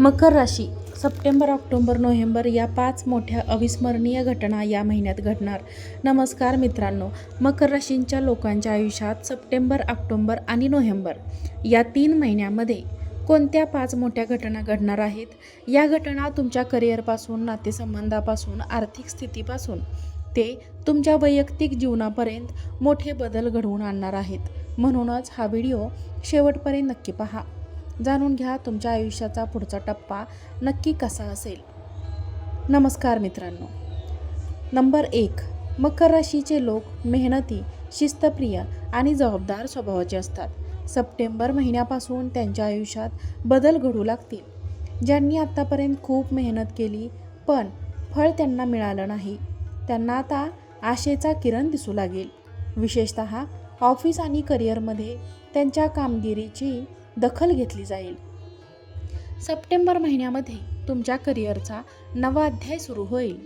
मकर राशी September October November या पाच मोठ्या अविस्मरणीय घटना या महिन्यात घडणार. नमस्कार मित्रांनो मकर राशींच्या लोकांच्या आयुष्यात सप्टेंबर ऑक्टोबर आणि नोव्हेंबर या तीन महिन्यामध्ये कोणत्या पाच मोठ्या घटना घडणार आहेत? या घटना तुमच्या करिअरपासून नातेसंबंधापासून आर्थिक स्थितीपासून ते तुमच्या वैयक्तिक जीवनापर्यंत मोठे बदल घडवून आणणार आहेत. म्हणूनच हा व्हिडिओ शेवटपर्यंत नक्की पहा. जाणून घ्या तुमच्या आयुष्याचा पुढचा टप्पा नक्की कसा असेल. नमस्कार मित्रांनो. नंबर एक मकर राशीचे लोक मेहनती शिस्तप्रिय आणि जबाबदार स्वभावाचे असतात. सप्टेंबर महिन्यापासून त्यांच्या आयुष्यात बदल घडू लागतील. ज्यांनी आत्तापर्यंत खूप मेहनत केली पण फळ त्यांना मिळालं नाही. त्यांना आता आशेचा किरण दिसू लागेल. विशेषत ऑफिस आणि करिअरमध्ये त्यांच्या कामगिरीची दखल घेतली जाईल. सप्टेंबर महिन्यामध्ये तुमच्या करिअरचा नवा अध्याय सुरू होईल.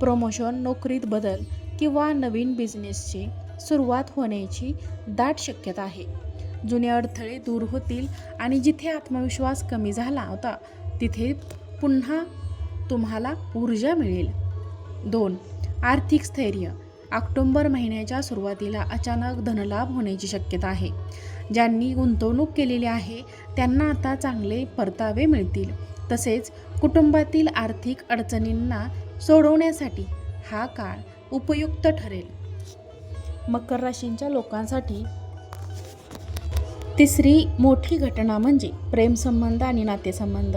प्रमोशन नोकरीत बदल किंवा नवीन बिझनेसची सुरुवात होण्याची दाट शक्यता आहे. जुने अडथळे दूर होतील आणि जिथे आत्मविश्वास कमी झाला होता तिथे पुन्हा तुम्हाला ऊर्जा मिळेल. दोन आर्थिक स्थैर्य. ऑक्टोंबर महिन्याच्या सुरुवातीला अचानक धनलाभ होण्याची शक्यता आहे. ज्यांनी गुंतवणूक केलेली आहे त्यांना आता चांगले परतावे मिळतील. तसेच कुटुंबातील आर्थिक अडचणींना सोडवण्यासाठी हा काळ उपयुक्त ठरेल. मकर राशींच्या लोकांसाठी तिसरी मोठी घटना म्हणजे प्रेमसंबंध आणि नातेसंबंध.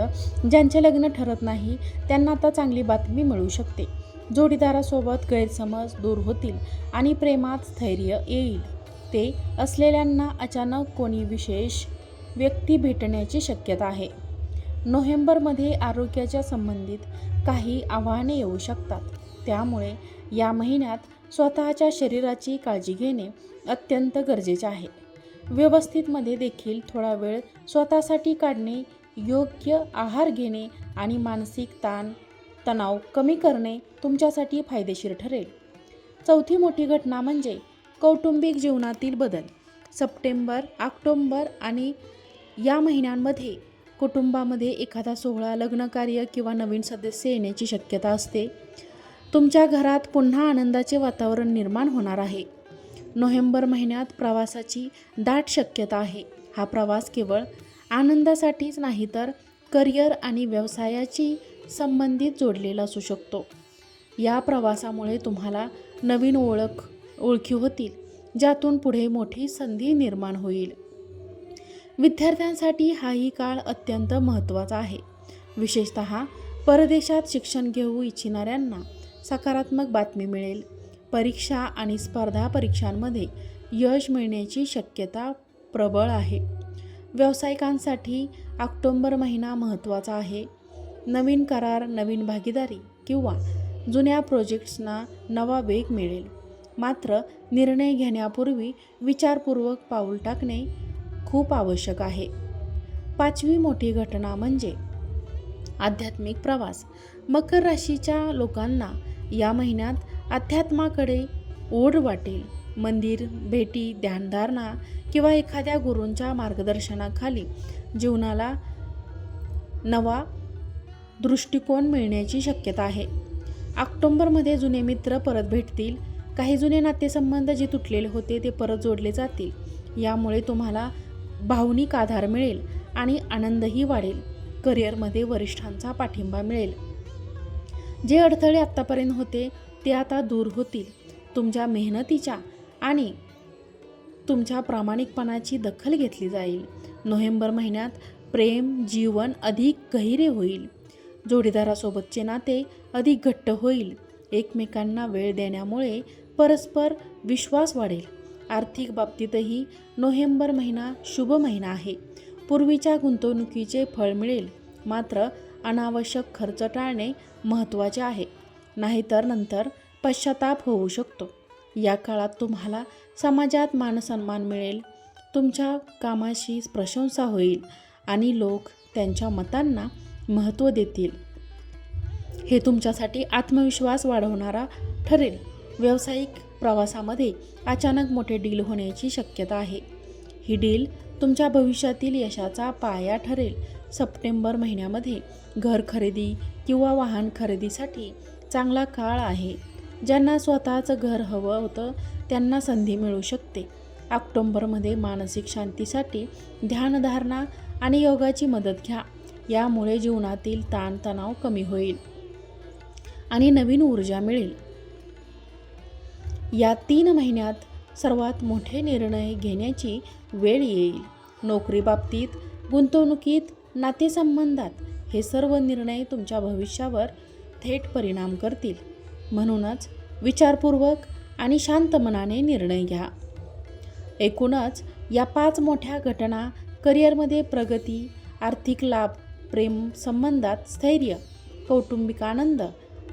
ज्यांचे लग्न ठरत नाही त्यांना आता चांगली बातमी मिळू शकते. जोडीदारासोबत गैरसमज दूर होतील आणि प्रेमात स्थैर्य येईल. ते असलेल्यांना अचानक कोणी विशेष व्यक्ती भेटण्याची शक्यता आहे. नोव्हेंबरमध्ये आरोग्याच्या संबंधित काही आव्हाने येऊ शकतात. त्यामुळे या महिन्यात स्वतःच्या शरीराची काळजी घेणे अत्यंत गरजेचे आहे. व्यवस्थितमध्ये देखील थोडा वेळ स्वतःसाठी काढणे योग्य आहार घेणे आणि मानसिक ताण तणाव कमी करणे तुमच्यासाठी फायदेशीर ठरेल. चौथी मोठी घटना म्हणजे कौटुंबिक जीवनातील बदल. सप्टेंबर ऑक्टोंबर आणि या महिन्यांमध्ये कुटुंबामध्ये एखादा सोहळा लग्नकार्य किंवा नवीन सदस्य येण्याची शक्यता असते. तुमच्या घरात पुन्हा आनंदाचे वातावरण निर्माण होणार आहे. नोव्हेंबर महिन्यात प्रवासाची दाट शक्यता आहे. हा प्रवास केवळ आनंदासाठीच नाही तर करिअर आणि व्यवसायाची संबंधित जोडलेला असू शकतो. या प्रवासामुळे तुम्हाला नवीन ओळख ओळखी होतील ज्यातून पुढे मोठी संधी निर्माण होईल. विद्यार्थ्यांसाठी हाही काळ अत्यंत महत्त्वाचा आहे. विशेषत परदेशात शिक्षण घेऊ इच्छिणाऱ्यांना सकारात्मक बातमी मिळेल. परीक्षा आणि स्पर्धा परीक्षांमध्ये यश मिळण्याची शक्यता प्रबळ आहे. व्यावसायिकांसाठी ऑक्टोंबर महिना महत्त्वाचा आहे. नवीन करार नवीन भागीदारी किंवा जुन्या प्रोजेक्ट्सना नवा वेग मिळेल. मात्र निर्णय घेण्यापूर्वी विचारपूर्वक पाऊल टाकणे खूप आवश्यक आहे. पाचवी मोठी घटना म्हणजे आध्यात्मिक प्रवास. मकर राशीच्या लोकांना या महिन्यात अध्यात्माकडे ओढ वाटेल. मंदिर भेटी ध्यानधारणा किंवा एखाद्या गुरूंच्या मार्गदर्शनाखाली जीवनाला नवा दृष्टिकोन मिळण्याची शक्यता आहे. ऑक्टोंबरमध्ये जुने मित्र परत भेटतील. काही जुने नातेसंबंध जे तुटलेले होते ते परत जोडले जातील. यामुळे तुम्हाला भावनिक आधार मिळेल आणि आनंदही वाढेल. करिअरमध्ये वरिष्ठांचा पाठिंबा मिळेल. जे अडथळे आत्तापर्यंत होते ते आता दूर होतील. तुमच्या मेहनतीच्या आणि तुमच्या प्रामाणिकपणाची दखल घेतली जाईल. नोव्हेंबर महिन्यात प्रेम जीवन अधिक गहिरे होईल. जोडीदारासोबतचे नाते अधिक घट्ट होईल. एकमेकांना वेळ देण्यामुळे परस्पर विश्वास वाढेल. आर्थिक बाबतीतही नोव्हेंबर महिना शुभ महिना आहे. पूर्वीच्या गुंतवणुकीचे फळ मिळेल. मात्र अनावश्यक खर्च टाळणे महत्त्वाचे आहे. नाहीतर नंतर पश्चाताप होऊ शकतो. या काळात तुम्हाला समाजात मानसन्मान मिळेल. तुमच्या कामाशी प्रशंसा होईल आणि लोक त्यांच्या मतांना महत्त्व देतील. हे तुमच्यासाठी आत्मविश्वास वाढवणारा ठरेल. व्यावसायिक प्रवासामध्ये अचानक मोठे डील होण्याची शक्यता आहे. ही डील तुमच्या भविष्यातील यशाचा पाया ठरेल. सप्टेंबर महिन्यामध्ये घर खरेदी किंवा वाहन खरेदीसाठी चांगला काळ आहे. ज्यांना स्वतःचं घर हवं होतं त्यांना संधी मिळू शकते. ऑक्टोंबरमध्ये मानसिक शांतीसाठी ध्यानधारणा आणि योगाची मदत घ्या. यामुळे जीवनातील ताणतणाव कमी होईल आणि नवीन ऊर्जा मिळेल. या तीन महिन्यात सर्वात मोठे निर्णय घेण्याची वेळ येईल. नोकरीबाबतीत गुंतवणुकीत नातेसंबंधात हे सर्व निर्णय तुमच्या भविष्यावर थेट परिणाम करतील. म्हणूनच विचारपूर्वक आणि शांत मनाने निर्णय घ्या. एकूणच या पाच मोठ्या घटना करिअरमध्ये प्रगती आर्थिक लाभ प्रेम संबंधात स्थैर्य कौटुंबिक आनंद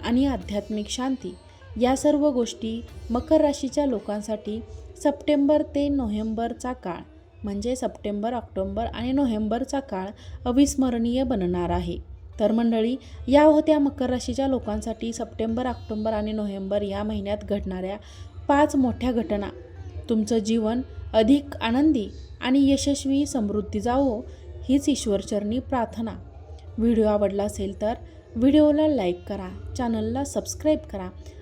आणि आध्यात्मिक शांती या सर्व गोष्टी मकर राशीच्या लोकांसाठी सप्टेंबर ते नोव्हेंबरचा काळ म्हणजे सप्टेंबर ऑक्टोंबर आणि नोव्हेंबरचा काळ अविस्मरणीय बनणार आहे. तर मंडळी या होत्या मकर राशीच्या लोकांसाठी सप्टेंबर ऑक्टोंबर आणि नोव्हेंबर या महिन्यात घडणाऱ्या पाच मोठ्या घटना. तुमचं जीवन अधिक आनंदी आणि यशस्वी समृद्धी जावो हीच ईश्वरचरणी प्रार्थना. व्हिडिओ आवडला असेल तर व्हिडिओला लाईक करा चॅनलला सबस्क्राईब करा